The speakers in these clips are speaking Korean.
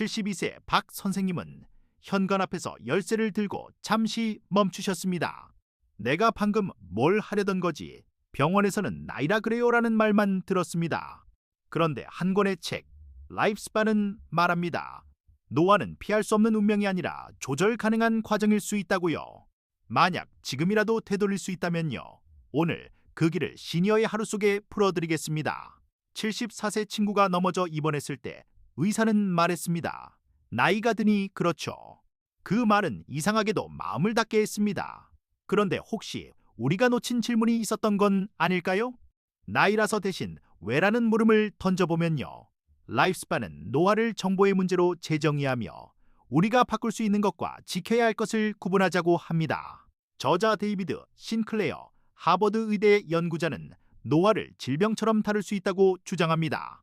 72세 박 선생님은 현관 앞에서 열쇠를 들고 잠시 멈추셨습니다. 내가 방금 뭘 하려던 거지? 병원에서는 나이라 그래요라는 말만 들었습니다. 그런데 한 권의 책, 라이프스판은 말합니다. 노화는 피할 수 없는 운명이 아니라 조절 가능한 과정일 수 있다고요. 만약 지금이라도 되돌릴 수 있다면요. 오늘 그 길을 시니어의 하루 속에 풀어드리겠습니다. 74세 친구가 넘어져 입원했을 때 의사는 말했습니다. 나이가 드니 그렇죠. 그 말은 이상하게도 마음을 닫게 했습니다. 그런데 혹시 우리가 놓친 질문이 있었던 건 아닐까요? 나이라서 대신 왜라는 물음을 던져보면요. 라이프스판은 노화를 정보의 문제로 재정의하며 우리가 바꿀 수 있는 것과 지켜야 할 것을 구분하자고 합니다. 저자 데이비드 신클레어 하버드 의대 연구자는 노화를 질병처럼 다룰 수 있다고 주장합니다.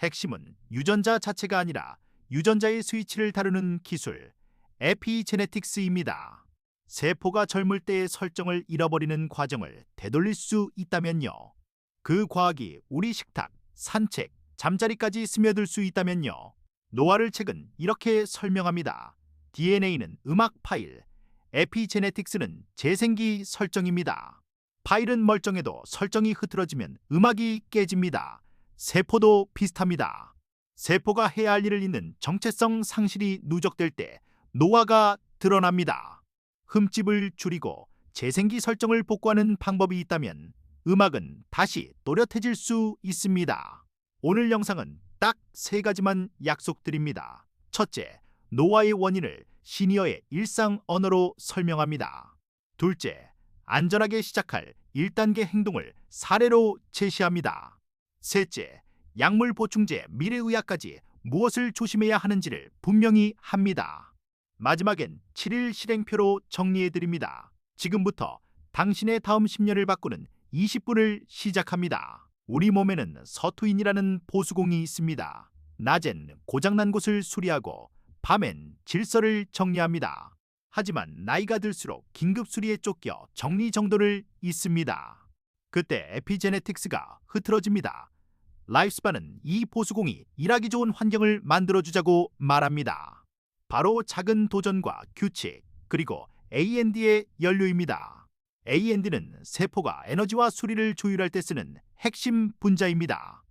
핵심은 유전자 자체가 아니라 유전자의 스위치를 다루는 기술, 에피제네틱스입니다. 세포가 젊을 때의 설정을 잃어버리는 과정을 되돌릴 수 있다면요. 그 과학이 우리 식탁, 산책, 잠자리까지 스며들 수 있다면요. 노화를 책은 이렇게 설명합니다. DNA는 음악 파일, 에피제네틱스는 재생기 설정입니다. 파일은 멀쩡해도 설정이 흐트러지면 음악이 깨집니다. 세포도 비슷합니다. 세포가 해야 할 일을 잇는 정체성 상실이 누적될 때 노화가 드러납니다. 흠집을 줄이고 재생기 설정을 복구하는 방법이 있다면 음악은 다시 또렷해질 수 있습니다. 오늘 영상은 딱 세 가지만 약속드립니다. 첫째, 노화의 원인을 시니어의 일상 언어로 설명합니다. 둘째, 안전하게 시작할 1단계 행동을 사례로 제시합니다. 셋째, 약물 보충제 미래의학까지 무엇을 조심해야 하는지를 분명히 합니다. 마지막엔 7일 실행표로 정리해드립니다. 지금부터 당신의 다음 10년을 바꾸는 20분을 시작합니다. 우리 몸에는 서투인이라는 보수공이 있습니다. 낮엔 고장난 곳을 수리하고 밤엔 질서를 정리합니다. 하지만 나이가 들수록 긴급 수리에 쫓겨 정리정돈을 잊습니다. 그때 에피제네틱스가 흐트러집니다. 라이프스판은 이 보수공이 일하기 좋은 환경을 만들어주자고 말합니다. 바로 작은 도전과 규칙, 그리고 AND의 연료입니다. AND는 세포가 에너지와 수리를 조율할 때 쓰는 핵심 분자입니다.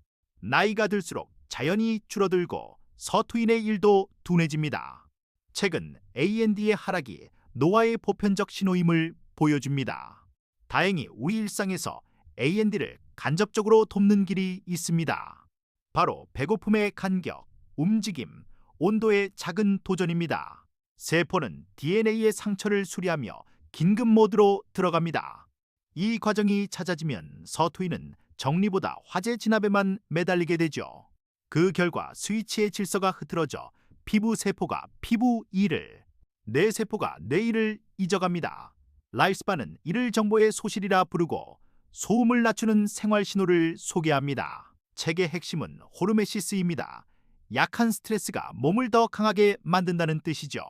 나이가 들수록 자연히 줄어들고 서투인의 일도 둔해집니다. 최근 AND의 하락이 노화의 보편적 신호임을 보여줍니다. 다행히 우리 일상에서 AND를 간접적으로 돕는 길이 있습니다. 바로 배고픔의 간격, 움직임, 온도의 작은 도전입니다. 세포는 DNA의 상처를 수리하며 긴급 모드로 들어갑니다. 이 과정이 찾아지면 서투이는 정리보다 화재 진압에만 매달리게 되죠. 그 결과 스위치의 질서가 흐트러져 피부 세포가 피부 일을, 뇌 세포가 뇌일을 잊어갑니다. 라이스바는 이를 정보의 소실이라 부르고 소음을 낮추는 생활 신호를 소개합니다. 책의 핵심은 호르메시스입니다. 약한 스트레스가 몸을 더 강하게 만든다는 뜻이죠.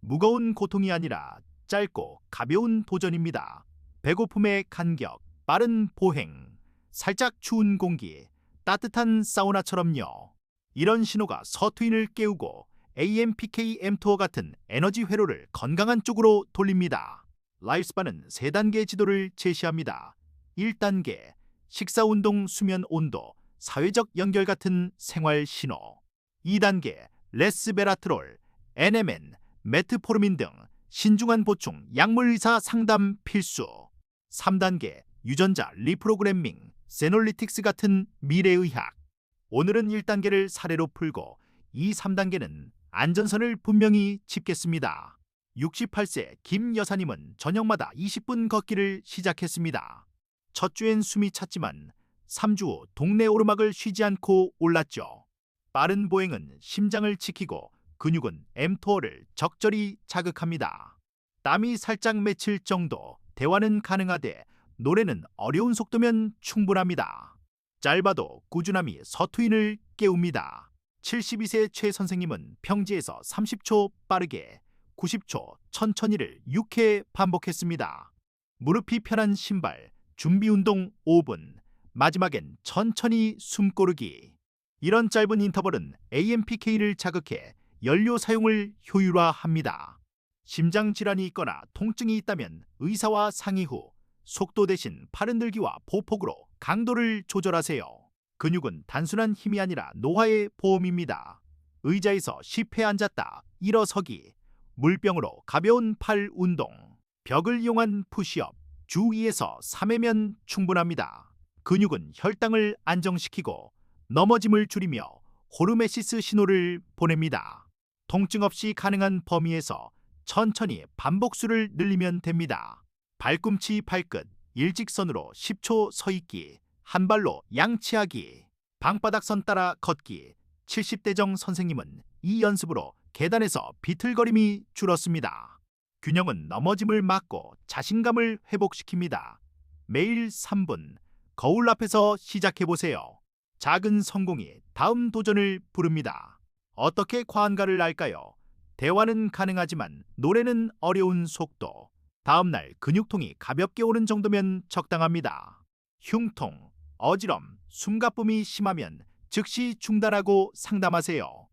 무거운 고통이 아니라 짧고 가벼운 도전입니다. 배고픔의 간격, 빠른 보행, 살짝 추운 공기, 따뜻한 사우나처럼요. 이런 신호가 서투인을 깨우고 AMPK mTOR 같은 에너지 회로를 건강한 쪽으로 돌립니다. 라이프스바는 세 단계 지도를 제시합니다. 1단계 식사, 운동, 수면 온도, 사회적 연결 같은 생활 신호. 2단계 레스베라트롤, NMN, 메트포르민 등 신중한 보충 약물 의사 상담 필수. 3단계 유전자 리프로그래밍, 세놀리틱스 같은 미래의학. 오늘은 1단계를 사례로 풀고 이 3단계는 안전선을 분명히 짚겠습니다. 68세 김 여사님은 저녁마다 20분 걷기를 시작했습니다. 첫 주엔 숨이 찼지만 3주 후 동네 오르막을 쉬지 않고 올랐죠. 빠른 보행은 심장을 지키고 근육은 엠토어를 적절히 자극합니다. 땀이 살짝 맺힐 정도, 대화는 가능하되 노래는 어려운 속도면 충분합니다. 짧아도 꾸준함이 서투인을 깨웁니다. 72세 최 선생님은 평지에서 30초 빠르게, 90초 천천히를 6회 반복했습니다. 무릎이 편한 신발, 준비 운동 5분, 마지막엔 천천히 숨 고르기. 이런 짧은 인터벌은 AMPK를 자극해 연료 사용을 효율화합니다. 심장 질환이 있거나 통증이 있다면 의사와 상의 후 속도 대신 팔흔들기와 보폭으로 강도를 조절하세요. 근육은 단순한 힘이 아니라 노화의 보험입니다. 의자에서 10회 앉았다 일어서기, 물병으로 가벼운 팔 운동, 벽을 이용한 푸시업, 주 2에서 3회면 충분합니다. 근육은 혈당을 안정시키고 넘어짐을 줄이며 호르메시스 신호를 보냅니다. 통증 없이 가능한 범위에서 천천히 반복수를 늘리면 됩니다. 발꿈치 발끝 일직선으로 10초 서 있기, 한 발로 양치하기, 방바닥선 따라 걷기. 70대정 선생님은 이 연습으로 계단에서 비틀거림이 줄었습니다. 균형은 넘어짐을 막고 자신감을 회복시킵니다. 매일 3분 거울 앞에서 시작해 보세요. 작은 성공이 다음 도전을 부릅니다. 어떻게 과한가를 알까요? 대화는 가능하지만 노래는 어려운 속도. 다음 날 근육통이 가볍게 오는 정도면 적당합니다. 흉통, 어지럼, 숨가쁨이 심하면 즉시 중단하고 상담하세요.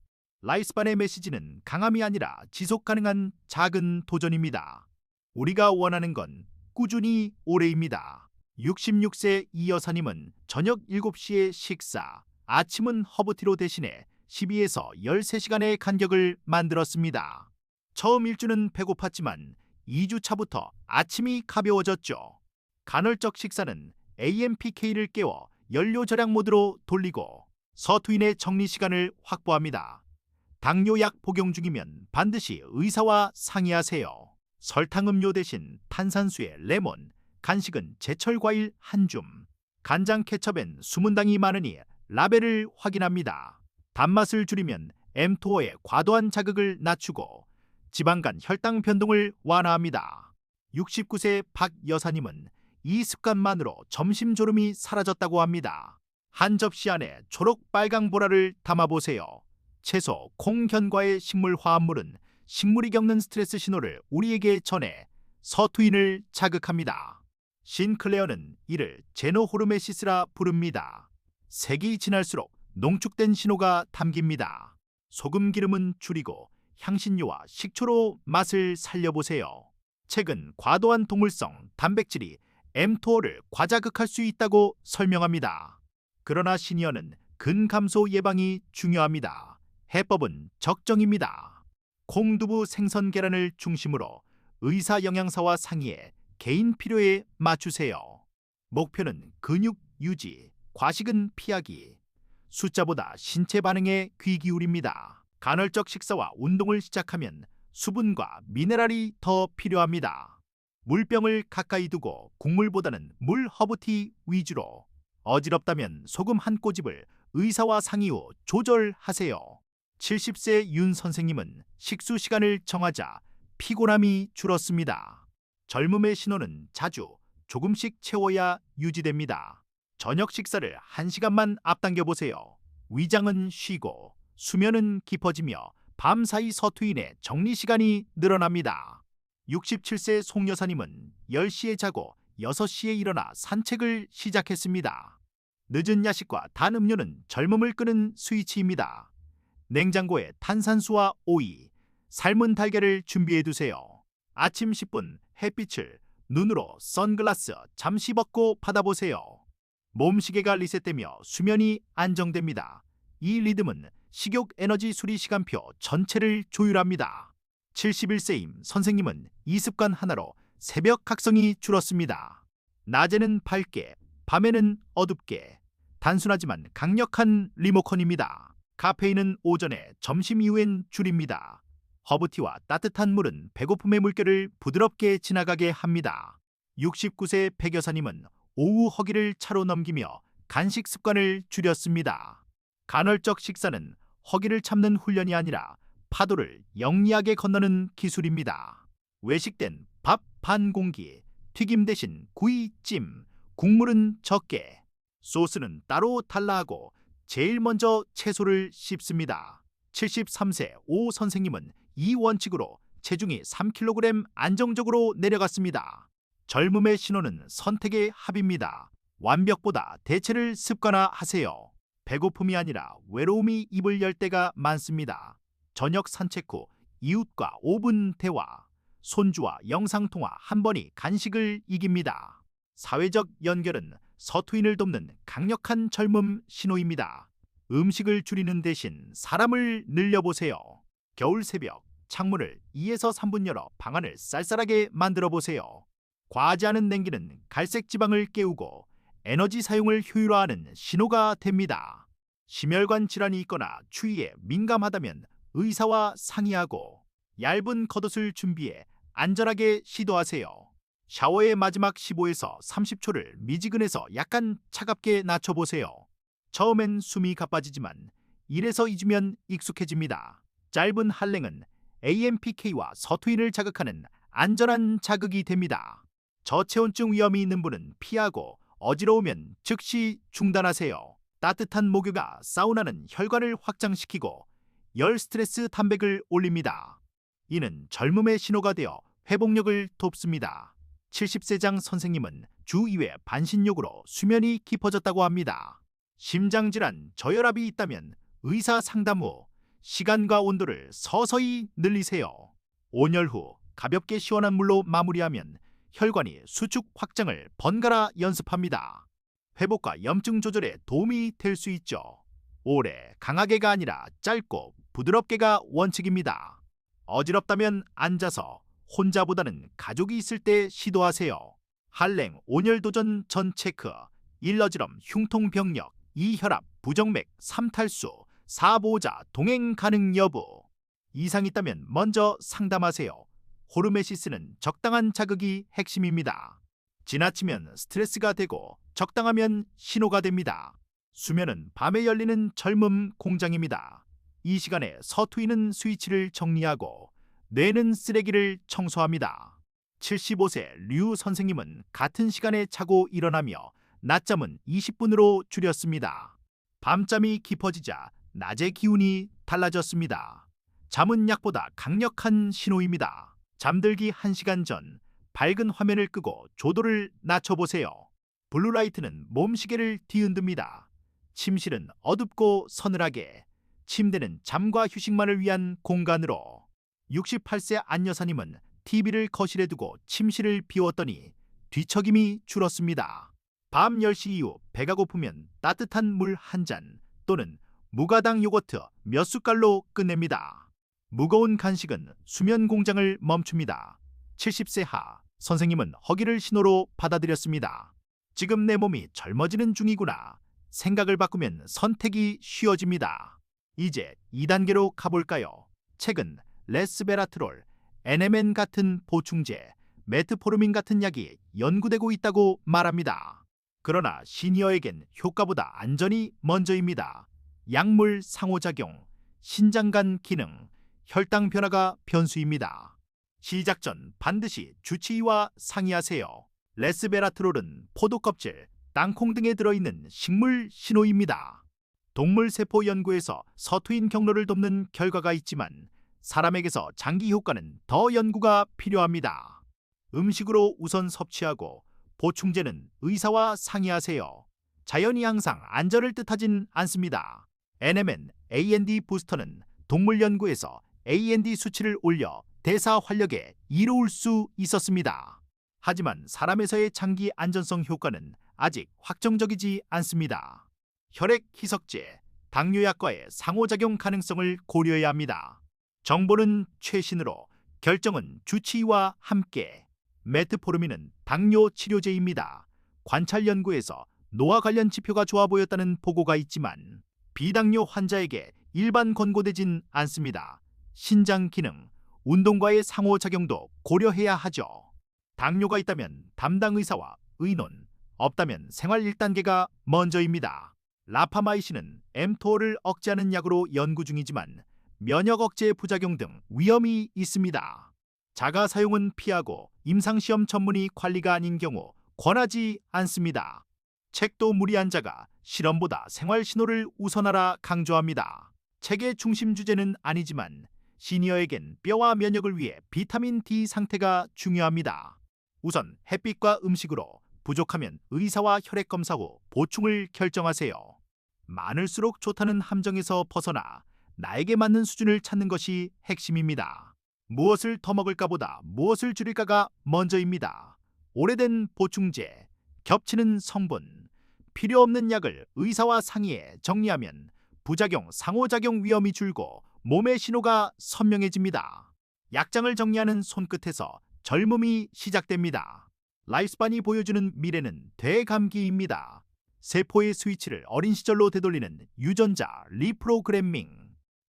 라이스반의 메시지는 강함이 아니라 지속 가능한 작은 도전입니다. 우리가 원하는 건 꾸준히 오래입니다. 66세 이 여사님은 저녁 7시에 식사, 아침은 허브티로 대신해 12에서 13시간의 간격을 만들었습니다. 처음 일주는 배고팠지만 2주 차부터 아침이 가벼워졌죠. 간헐적 식사는 AMPK를 깨워 연료 절약 모드로 돌리고 서투인의 정리 시간을 확보합니다. 당뇨약 복용 중이면 반드시 의사와 상의하세요. 설탕 음료 대신 탄산수에 레몬, 간식은 제철 과일 한 줌, 간장 케첩엔 수문당이 많으니 라벨을 확인합니다. 단맛을 줄이면 mTO의 과도한 자극을 낮추고 지방간 혈당 변동을 완화합니다. 69세 박 여사님은 이 습관만으로 점심 졸음이 사라졌다고 합니다. 한 접시 안에 초록 빨강 보라를 담아보세요. 채소, 콩, 견과의 식물 화합물은 식물이 겪는 스트레스 신호를 우리에게 전해 서투인을 자극합니다. 신클레어는 이를 제노호르메시스라 부릅니다. 색이 진할수록 농축된 신호가 담깁니다. 소금 기름은 줄이고 향신료와 식초로 맛을 살려보세요. 책은 과도한 동물성 단백질이 mTO를 과자극할 수 있다고 설명합니다. 그러나 시니어는 근감소 예방이 중요합니다. 해법은 적정입니다. 콩두부 생선 계란을 중심으로 의사 영양사와 상의해 개인 필요에 맞추세요. 목표는 근육 유지, 과식은 피하기. 숫자보다 신체 반응에 귀 기울입니다. 간헐적 식사와 운동을 시작하면 수분과 미네랄이 더 필요합니다. 물병을 가까이 두고 국물보다는 물 허브티 위주로 어지럽다면 소금 한 꼬집을 의사와 상의 후 조절하세요. 70세 윤 선생님은 식수 시간을 정하자 피곤함이 줄었습니다. 젊음의 신호는 자주 조금씩 채워야 유지됩니다. 저녁 식사를 1시간만 앞당겨 보세요. 위장은 쉬고 수면은 깊어지며 밤사이 서투인의 정리 시간이 늘어납니다. 67세 송 여사님은 10시에 자고 6시에 일어나 산책을 시작했습니다. 늦은 야식과 단 음료는 젊음을 끄는 스위치입니다. 냉장고에 탄산수와 오이, 삶은 달걀을 준비해 두세요. 아침 10분 햇빛을 눈으로 선글라스 잠시 벗고 받아보세요. 몸시계가 리셋되며 수면이 안정됩니다. 이 리듬은 식욕 에너지 수리 시간표 전체를 조율합니다. 71세임 선생님은 이 습관 하나로 새벽 각성이 줄었습니다. 낮에는 밝게, 밤에는 어둡게. 단순하지만 강력한 리모컨입니다. 카페인은 오전에, 점심 이후엔 줄입니다. 허브티와 따뜻한 물은 배고픔의 물결을 부드럽게 지나가게 합니다. 69세 백 여사님은 오후 허기를 차로 넘기며 간식 습관을 줄였습니다. 간헐적 식사는 허기를 참는 훈련이 아니라 파도를 영리하게 건너는 기술입니다. 외식된 밥 반 공기, 튀김 대신 구이, 찜, 국물은 적게, 소스는 따로 달라하고 제일 먼저 채소를 씹습니다. 73세 오 선생님은 이 원칙으로 체중이 3kg 안정적으로 내려갔습니다. 젊음의 신호는 선택의 합입니다. 완벽보다 대체를 습관화하세요. 배고픔이 아니라 외로움이 입을 열 때가 많습니다. 저녁 산책 후 이웃과 5분 대화, 손주와 영상통화 한 번이 간식을 이깁니다. 사회적 연결은 서투인을 돕는 강력한 젊음 신호입니다. 음식을 줄이는 대신 사람을 늘려보세요. 겨울 새벽 창문을 2에서 3분 열어 방안을 쌀쌀하게 만들어 보세요. 과하지 않은 냉기는 갈색 지방을 깨우고 에너지 사용을 효율화하는 신호가 됩니다. 심혈관 질환이 있거나 추위에 민감하다면 의사와 상의하고 얇은 겉옷을 준비해 안전하게 시도하세요. 샤워의 마지막 15에서 30초를 미지근해서 약간 차갑게 낮춰보세요. 처음엔 숨이 가빠지지만 1에서 2주면 익숙해집니다. 짧은 한랭은 AMPK와 서투인을 자극하는 안전한 자극이 됩니다. 저체온증 위험이 있는 분은 피하고 어지러우면 즉시 중단하세요. 따뜻한 목욕과 사우나는 혈관을 확장시키고 열 스트레스 담백을 올립니다. 이는 젊음의 신호가 되어 회복력을 돕습니다. 70세장 선생님은 주 2회 반신욕으로 수면이 깊어졌다고 합니다. 심장질환, 저혈압이 있다면 의사 상담 후 시간과 온도를 서서히 늘리세요. 온열 후 가볍게 시원한 물로 마무리하면 혈관이 수축 확장을 번갈아 연습합니다. 회복과 염증 조절에 도움이 될 수 있죠. 오래 강하게가 아니라 짧고 부드럽게가 원칙입니다. 어지럽다면 앉아서 혼자보다는 가족이 있을 때 시도하세요. 한랭 온열 도전 전 체크 1어지럼 흉통병력 2혈압 부정맥 3탈수 4보호자 동행 가능 여부 이상 있다면 먼저 상담하세요. 호르메시스는 적당한 자극이 핵심입니다. 지나치면 스트레스가 되고 적당하면 신호가 됩니다. 수면은 밤에 열리는 젊음 공장입니다. 이 시간에 서투이는 스위치를 정리하고 뇌는 쓰레기를 청소합니다. 75세 류 선생님은 같은 시간에 자고 일어나며 낮잠은 20분으로 줄였습니다. 밤잠이 깊어지자 낮의 기운이 달라졌습니다. 잠은 약보다 강력한 신호입니다. 잠들기 1시간 전 밝은 화면을 끄고 조도를 낮춰보세요. 블루라이트는 몸시계를 뒤흔듭니다. 침실은 어둡고 서늘하게, 침대는 잠과 휴식만을 위한 공간으로 68세 안 여사님은 TV를 거실에 두고 침실을 비웠더니 뒤척임이 줄었습니다. 밤 10시 이후 배가 고프면 따뜻한 물 한 잔 또는 무가당 요거트 몇 숟갈로 끝냅니다. 무거운 간식은 수면 공장을 멈춥니다. 70세 하 선생님은 허기를 신호로 받아들였습니다. 지금 내 몸이 젊어지는 중이구나. 생각을 바꾸면 선택이 쉬워집니다. 이제 2단계로 가볼까요? 책은 레스베라트롤, NMN 같은 보충제, 메트포르민 같은 약이 연구되고 있다고 말합니다. 그러나 시니어에겐 효과보다 안전이 먼저입니다. 약물 상호작용, 신장간 기능, 혈당 변화가 변수입니다. 시작 전 반드시 주치의와 상의하세요. 레스베라트롤은 포도 껍질, 땅콩 등에 들어있는 식물 신호입니다. 동물 세포 연구에서 서투인 경로를 돕는 결과가 있지만 사람에게서 장기 효과는 더 연구가 필요합니다. 음식으로 우선 섭취하고 보충제는 의사와 상의하세요. 자연이 항상 안전을 뜻하진 않습니다. NMN AND 부스터는 동물 연구에서 AND 수치를 올려 대사 활력에 이로울 수 있었습니다. 하지만 사람에서의 장기 안전성 효과는 아직 확정적이지 않습니다. 혈액 희석제, 당뇨약과의 상호작용 가능성을 고려해야 합니다. 정보는 최신으로 결정은 주치의와 함께 메트포르민은 당뇨 치료제입니다. 관찰 연구에서 노화 관련 지표가 좋아 보였다는 보고가 있지만 비당뇨 환자에게 일반 권고되진 않습니다. 신장 기능, 운동과의 상호작용도 고려해야 하죠. 당뇨가 있다면 담당 의사와 의논, 없다면 생활 1단계가 먼저입니다. 라파마이신은 엠토를 억제하는 약으로 연구 중이지만 면역 억제 부작용 등 위험이 있습니다. 자가 사용은 피하고 임상시험 전문의 관리가 아닌 경우 권하지 않습니다. 책도 무리한 자가 실험보다 생활 신호를 우선하라 강조합니다. 책의 중심 주제는 아니지만 시니어에겐 뼈와 면역을 위해 비타민 D 상태가 중요합니다. 우선 햇빛과 음식으로 부족하면 의사와 혈액 검사 후 보충을 결정하세요. 많을수록 좋다는 함정에서 벗어나 나에게 맞는 수준을 찾는 것이 핵심입니다. 무엇을 더 먹을까보다 무엇을 줄일까가 먼저입니다. 오래된 보충제, 겹치는 성분, 필요 없는 약을 의사와 상의해 정리하면 부작용, 상호작용 위험이 줄고 몸의 신호가 선명해집니다. 약장을 정리하는 손끝에서 젊음이 시작됩니다. 라이스반이 보여주는 미래는 대감기입니다. 세포의 스위치를 어린 시절로 되돌리는 유전자 리프로그래밍.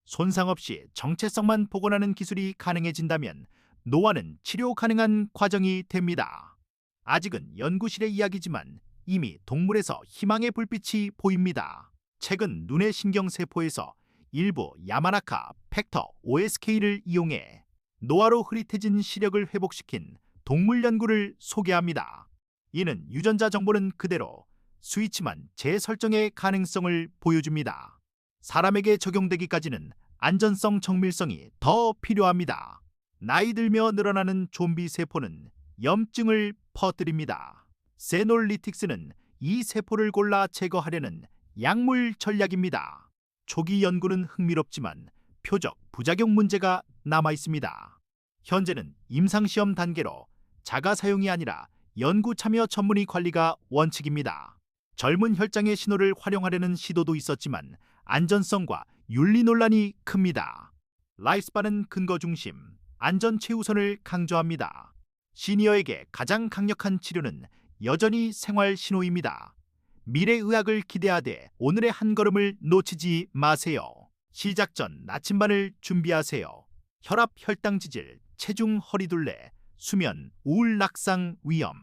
손상 없이 정체성만 복원하는 기술이 가능해진다면 노화는 치료 가능한 과정이 됩니다. 아직은 연구실의 이야기지만 이미 동물에서 희망의 불빛이 보입니다. 최근 눈의 신경세포에서 일부 야마나카 팩터 OSK를 이용해 노화로 흐릿해진 시력을 회복시킨 동물 연구를 소개합니다. 이는 유전자 정보는 그대로 스위치만 재설정의 가능성을 보여줍니다. 사람에게 적용되기까지는 안전성 정밀성이 더 필요합니다. 나이 들며 늘어나는 좀비 세포는 염증을 퍼뜨립니다. 세놀리틱스는 이 세포를 골라 제거하려는 약물 전략입니다. 초기 연구는 흥미롭지만 표적 부작용 문제가 남아 있습니다. 현재는 임상시험 단계로 자가 사용이 아니라 연구 참여 전문의 관리가 원칙입니다. 젊은 혈장의 신호를 활용하려는 시도도 있었지만 안전성과 윤리 논란이 큽니다. 라이스바는 근거 중심, 안전 최우선을 강조합니다. 시니어에게 가장 강력한 치료는 여전히 생활 신호입니다. 미래 의학을 기대하되 오늘의 한 걸음을 놓치지 마세요. 시작 전 나침반을 준비하세요. 혈압, 혈당 지질, 체중, 허리둘레, 수면, 우울, 낙상, 위험.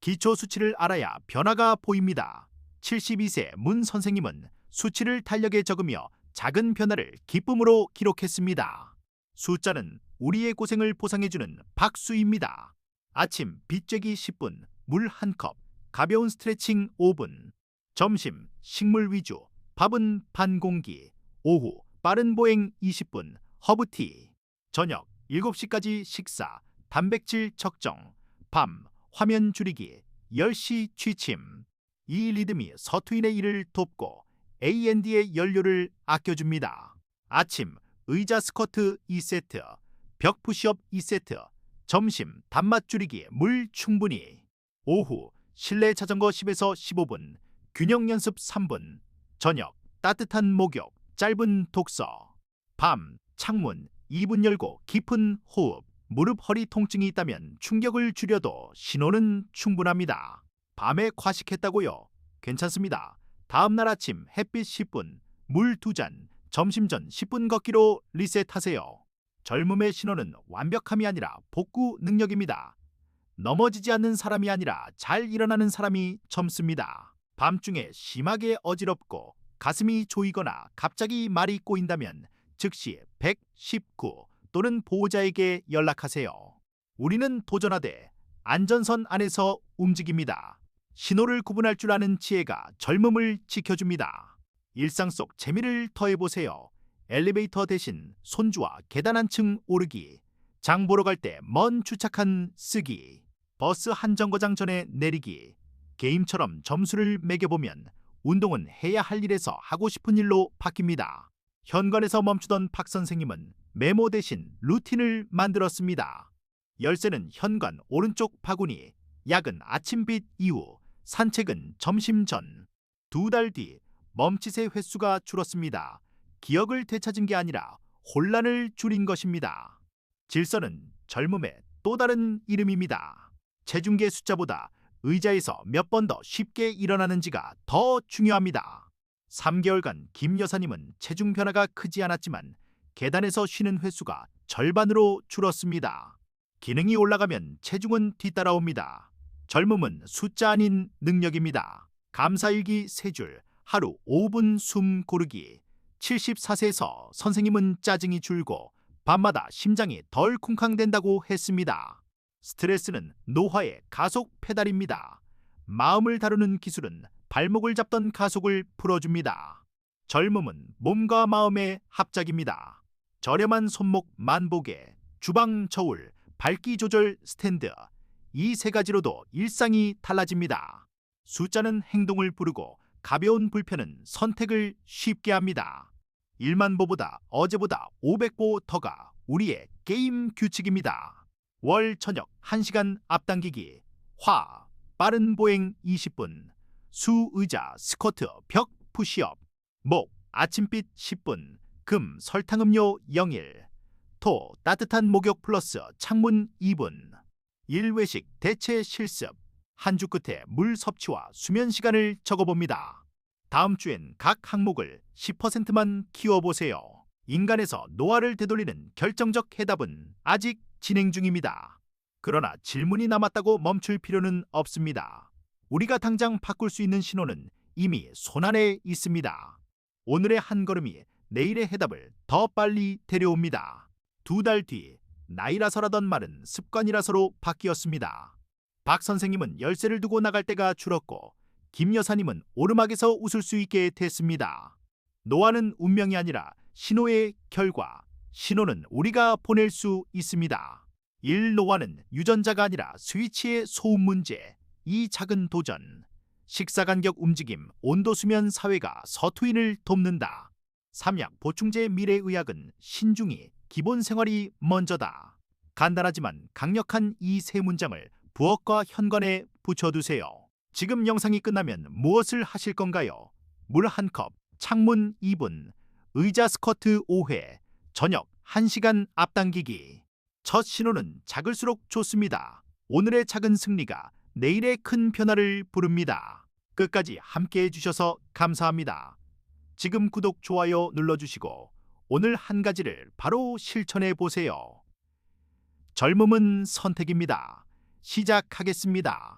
기초 수치를 알아야 변화가 보입니다. 72세 문 선생님은 수치를 달력에 적으며 작은 변화를 기쁨으로 기록했습니다. 숫자는 우리의 고생을 보상해주는 박수입니다. 아침 빗재기 10분, 물한 컵, 가벼운 스트레칭 5분. 점심 식물 위주, 밥은 반 공기. 오후 빠른 보행 20분, 허브티. 저녁 7시까지 식사, 단백질 적정. 밤 화면 줄이기, 10시 취침. 이 리듬이 서투인의 일을 돕고 A&D의 연료를 아껴줍니다. 아침 의자 스쿼트 2세트, 벽 푸시업 2세트, 점심 단맛 줄이기 물 충분히. 오후 실내 자전거 10에서 15분, 균형 연습 3분. 저녁 따뜻한 목욕, 짧은 독서. 밤 창문 2분 열고 깊은 호흡. 무릎 허리 통증이 있다면 충격을 줄여도 신호는 충분합니다. 밤에 과식했다고요? 괜찮습니다. 다음 날 아침 햇빛 10분, 물 2잔, 점심 전 10분 걷기로 리셋하세요. 젊음의 신호는 완벽함이 아니라 복구 능력입니다. 넘어지지 않는 사람이 아니라 잘 일어나는 사람이 젊습니다. 밤중에 심하게 어지럽고 가슴이 조이거나 갑자기 말이 꼬인다면 즉시 119 또는 보호자에게 연락하세요. 우리는 도전하되 안전선 안에서 움직입니다. 신호를 구분할 줄 아는 지혜가 젊음을 지켜줍니다. 일상 속 재미를 더해보세요. 엘리베이터 대신 손주와 계단 한 층 오르기. 장 보러 갈 때 먼 주차칸 쓰기. 버스 한 정거장 전에 내리기. 게임처럼 점수를 매겨보면 운동은 해야 할 일에서 하고 싶은 일로 바뀝니다. 현관에서 멈추던 박 선생님은 메모 대신 루틴을 만들었습니다. 열쇠는 현관 오른쪽 바구니, 약은 아침빛 이후, 산책은 점심 전. 두 달 뒤 멈칫의 횟수가 줄었습니다. 기억을 되찾은 게 아니라 혼란을 줄인 것입니다. 질서는 젊음의 또 다른 이름입니다. 체중계 숫자보다 의자에서 몇 번 더 쉽게 일어나는지가 더 중요합니다. 3개월간 김 여사님은 체중 변화가 크지 않았지만 계단에서 쉬는 횟수가 절반으로 줄었습니다. 기능이 올라가면 체중은 뒤따라옵니다. 젊음은 숫자 아닌 능력입니다. 감사일기 3줄, 하루 5분 숨 고르기. 74세에서 선생님은 짜증이 줄고 밤마다 심장이 덜 쿵쾅댄다고 했습니다. 스트레스는 노화의 가속 페달입니다. 마음을 다루는 기술은 발목을 잡던 가속을 풀어줍니다. 젊음은 몸과 마음의 합작입니다. 저렴한 손목 만보개, 주방 저울, 밝기 조절 스탠드 이 세 가지로도 일상이 달라집니다. 숫자는 행동을 부르고 가벼운 불편은 선택을 쉽게 합니다. 1만 보보다 어제보다 500보 더가 우리의 게임 규칙입니다. 월 저녁 1시간 앞당기기, 화, 빠른 보행 20분, 수 의자 스쿼트 벽 푸시업, 목 아침빛 10분, 금 설탕 음료 0일, 토 따뜻한 목욕 플러스 창문 2분, 일외식 대체 실습, 한 주 끝에 물 섭취와 수면 시간을 적어봅니다. 다음 주엔 각 항목을 10%만 키워보세요. 인간에서 노화를 되돌리는 결정적 해답은 아직 진행 중입니다. 그러나 질문이 남았다고 멈출 필요는 없습니다. 우리가 당장 바꿀 수 있는 신호는 이미 손안에 있습니다. 오늘의 한 걸음이 내일의 해답을 더 빨리 데려옵니다. 두 달 뒤 나이라서라던 말은 습관이라서로 바뀌었습니다. 박 선생님은 열쇠를 두고 나갈 때가 줄었고 김 여사님은 오르막에서 웃을 수 있게 됐습니다. 노화는 운명이 아니라 신호의 결과, 신호는 우리가 보낼 수 있습니다. 일 노화는 유전자가 아니라 스위치의 소음 문제, 이 작은 도전, 식사 간격 움직임, 온도 수면 사회가 서투인을 돕는다. 삼약 보충제 미래의학은 신중히 기본 생활이 먼저다. 간단하지만 강력한 이 세 문장을 부엌과 현관에 붙여두세요. 지금 영상이 끝나면 무엇을 하실 건가요? 물 한 컵, 창문 2분, 의자 스쿼트 5회, 저녁 1시간 앞당기기. 첫 신호는 작을수록 좋습니다. 오늘의 작은 승리가 내일의 큰 변화를 부릅니다. 끝까지 함께 해 주셔서 감사합니다. 지금 구독, 좋아요 눌러주시고 오늘 한 가지를 바로 실천해 보세요. 젊음은 선택입니다. 시작하겠습니다.